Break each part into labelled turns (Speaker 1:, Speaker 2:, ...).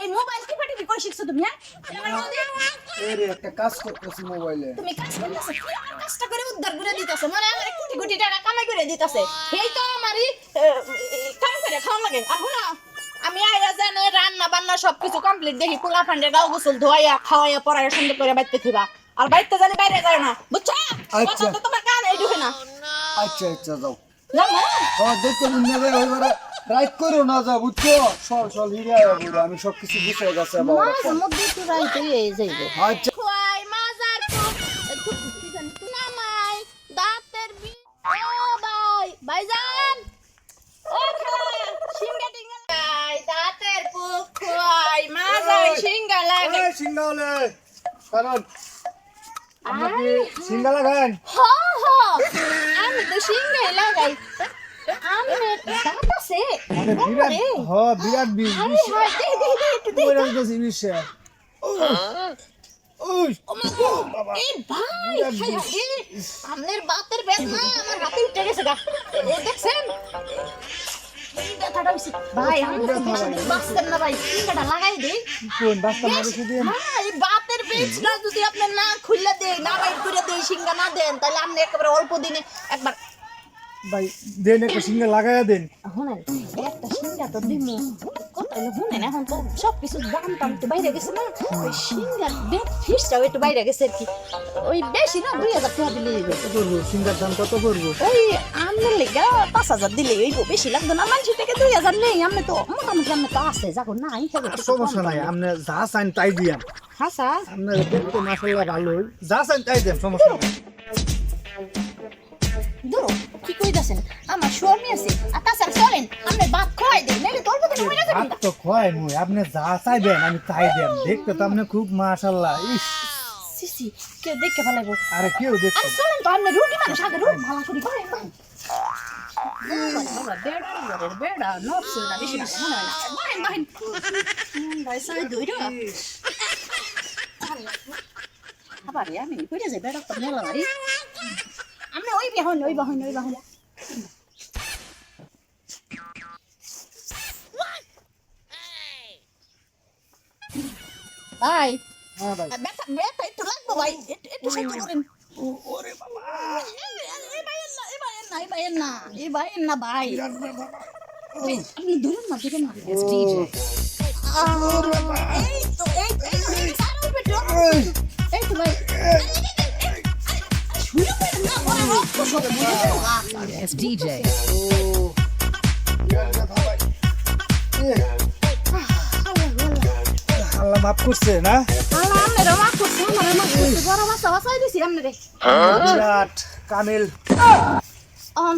Speaker 1: এই মোবাইল কি শোনো আমি রান্না বান্না সবকিছু কমপ্লিট দেখি পোলা ফান্ডে গাও গোসল ধোয়াইয়া খাওয়াইয়া পড়াইয়া সুন্দর করে বাইতে থিবা আর বাইতে জানি বাইরে যায় না বুঝছ। কথা তো তোমার ঢুকে না
Speaker 2: আচ্ছা আচ্ছা যাও দেখতে বুঝলে ওইবারে রাইট করো না যা বুঝছ? সল সল হিরে আয়া আমি সব কিছু বুঝে গেছে বাবা
Speaker 1: মাঝে মধ্যে একটু রাইতে এই যাইবো।
Speaker 2: আচ্ছা।
Speaker 1: খোয়াই মাজার টুক একটু কি জানি? তুনা মাই দাঁতের বি ও ভাই ভাইজান। ও খালা সিঙ্গা টিঙ্গা লাই দাঁতের পুক খোয়াই মাজার সিঙ্গা লাগে
Speaker 2: এই সিঙ্গালে কারণ আপনি কি সিঙ্গা লাগান
Speaker 1: হ হ। আমি তো সিঙ্গাই লাগাই। আমি
Speaker 2: মানে বিরাট হ বিরাট বিষ বিষ
Speaker 1: হায় দে দে দে একটু দে।
Speaker 2: ওই রাখতেছি বিষে
Speaker 1: আপনার বাতের বেদনা আমার হাতে উঠে গেছে গা। দেখছেন। ভাই আমি তো বাঁচতেন না ভাই। লাগাই দেই।
Speaker 2: দিন
Speaker 1: বীজটা যদি আপনি না খুললে দেই না বাইর করে দেই সিঙ্গা না দেন তাহলে আপনি একেবারে অল্প দিনে একবার
Speaker 2: ভাই দেন একটা সিঙ্গা লাগাইয়া দেন।
Speaker 1: শুনেন একটা সিঙ্গা তো দিমু। কথা হলো শুনেন এখন তো সব কিছু দাম তো বাইরে গেছে না ওই সিঙ্গার বেড ফিসটাও একটু বাইরে গেছে আর কি। ওই বেশি না দুই হাজার টাকা দিলে।
Speaker 2: কত করব সিঙ্গার দাম কত করব
Speaker 1: ওই আমনের লেগা পাঁচ হাজার দিলে হইব বেশি লাগবে না। মানুষ থেকে দুই হাজার নেই আমি তো মোটামুটি আমি তো আছে যাকো না
Speaker 2: সমস্যা নাই আপনি যা চান তাই দিয়াম।
Speaker 1: হাসা
Speaker 2: আপনার দেখতে মাসাল্লাহ ভালোই। যা চান তাই দেন সমস্যা
Speaker 1: ধরো কি কইতাছেন? আমার স্বামী আছে আর তাছাড়া চলেন আপনি ভাত খাওয়াই দেন নাহলে তোর মতো হয়ে যাবেন
Speaker 2: ভাত তো খোয়াই মুই আপনি যা চাইবেন আমি তাই দেন। দেখতে তো আপনি খুব মাশাল্লাহ ইস।
Speaker 1: সিসি কেউ দেখে ফেলাইবো।
Speaker 2: আরে কেউ দেখতে
Speaker 1: আরে চলেন তো আপনি রুটি মানুষ আগে রুটি ভালো করে করেন। বেড়া বেড়া নড়ছে বেশি ভালো হয় না। বাহেন বাহেন। ভাই সাই দইরা আবার আমি কইরা যাই বেড়া তো মেলা মারি আমি ওই বেহন ওই বেহন ওই বেহন। ভাই
Speaker 2: হ্যাঁ ভাই।
Speaker 1: বেটা বেটা একটু লাগবো ভাই একটু একটু করেন।
Speaker 2: ওরে বাবা।
Speaker 1: এই ভাইয়ের না এই ভাইয়ের না ভাই। আপনি ধরুন না ধরুন না এই তো। এই তো ভাই
Speaker 3: Yes, DJ.
Speaker 2: আল্লাহ মাফ করছে না?
Speaker 1: আল্লাহ আপনারা মাফ করছে আমারে মাফ করছে বড় মাছ বাসাই দিছি আপনারে
Speaker 2: বিরাট কামিল।
Speaker 1: অন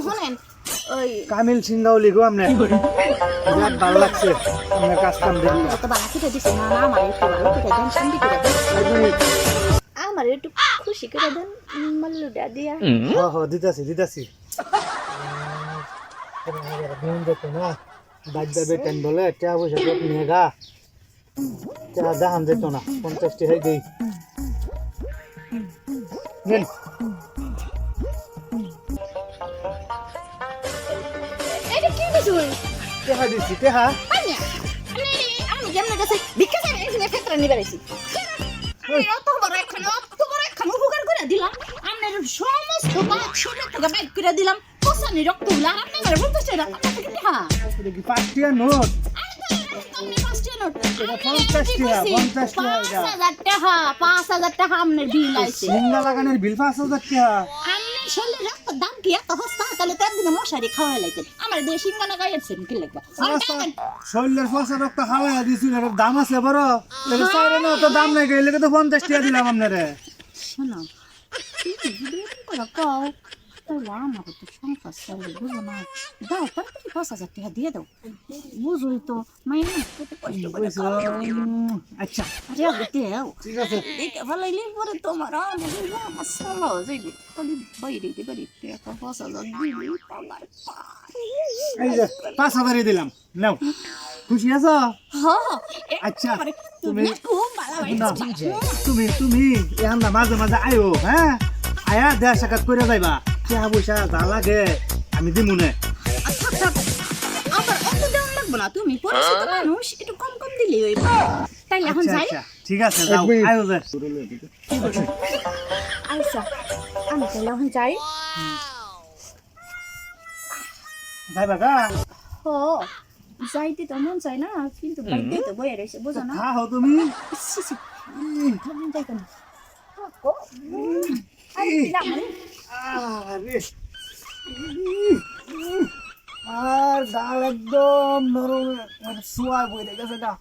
Speaker 2: কামিল সিঙ্গাউলি গো আপনি বিরাট ভালো লাগছে। আপনার কাজ কাম দেখি।
Speaker 1: আমার একটু খুশি করে দেন মাল্লুটা দিয়া।
Speaker 2: হ হ দিতাছি দিতাছি। না বাদ্যা বেটেন বলে টিয়া পয়সা দেখান যেত না পঞ্চাশটি হয়ে গই। টেহা দিছি টেহা।
Speaker 1: আমি যেমন কাছে ভিক্ষা চাই এখানে ক্ষেত্রে নিবে রেছি আমি অত বড় একখানে অত বড় একখানে উপকার করে দিলাম। আপনার সমস্ত বাদ শরীর থেকে বাইক করে দিলাম। কোসানি রক্তগুলো আর আপনি আমার বলতেছে না আপনার থেকে
Speaker 2: কি পাঁচটিয়া নোট।
Speaker 1: পাঁচ হাজার টাকা আপনার বিল আইছে।
Speaker 2: সিঙ্গা লাগানোর বিল পাঁচ হাজার টাকা
Speaker 1: আপনি শরীরের রক্ত দাম কি এত সস্তা? তাহলে তো একদিনে মশারি খাওয়া লাইতেন আমার দেশি সিঙ্গানা গাইছেন কি লাগবে?
Speaker 2: শরীরের পয়সা রক্ত খাওয়া দিছিল দাম আছে বড়। চাইরে না তো দাম নাই গেলে তো পঞ্চাশ টাকা দিলাম আপনারে।
Speaker 1: শোনো কও। তাহলে আমার তো সংসার চলবে বুঝো না দাও তাড়াতাড়ি পাঁচ হাজার টাকা দিয়ে দাও বুঝোই তো মাইনা কত কষ্ট করে
Speaker 2: বুঝছ? উম, আচ্ছা
Speaker 1: আরে আগে দেও
Speaker 2: ঠিক আছে
Speaker 1: এইটা ভালাইলে পরে তোমার আমার আমার সালা যাইবে খালি বাইরে দিতে পারি টাকা পাঁচ হাজার দিলে পালার পাই
Speaker 2: এই যে পাঁচ হাজারই দিলাম নাও খুশি আছো
Speaker 1: হ্যাঁ
Speaker 2: আচ্ছা,
Speaker 1: তুমি
Speaker 2: তুমি-
Speaker 1: খুব ভালো
Speaker 2: না,
Speaker 3: DJ.
Speaker 2: তুমি তুমি এখন না মাঝে মাঝে আয়ো হ্যাঁ আয়া দেড় সাকাত করে যাইবা টিয়া পয়সা যা লাগে আমি দিমুনে
Speaker 1: আচ্ছা আচ্ছা লাগবো না তুমি? পরিচিত মানুষ একটু কম কম দিলে ওই তাইলে এখন
Speaker 2: আচ্ছা
Speaker 1: যাই।
Speaker 2: আচ্ছা ঠিক আছে যাও আয়ো যাই
Speaker 1: আচ্ছা আমি তাহলে এখন যাই।
Speaker 2: যাইবা গা
Speaker 1: ও যাইতে তো মন চাই না কিন্তু বাইতে তো বয়ে রয়েছে বোঝো না।
Speaker 2: খাও তুমি।
Speaker 1: মন যাইতো না। আরে।
Speaker 2: ডাল একদম নরম সোয়া বই গেছে গা।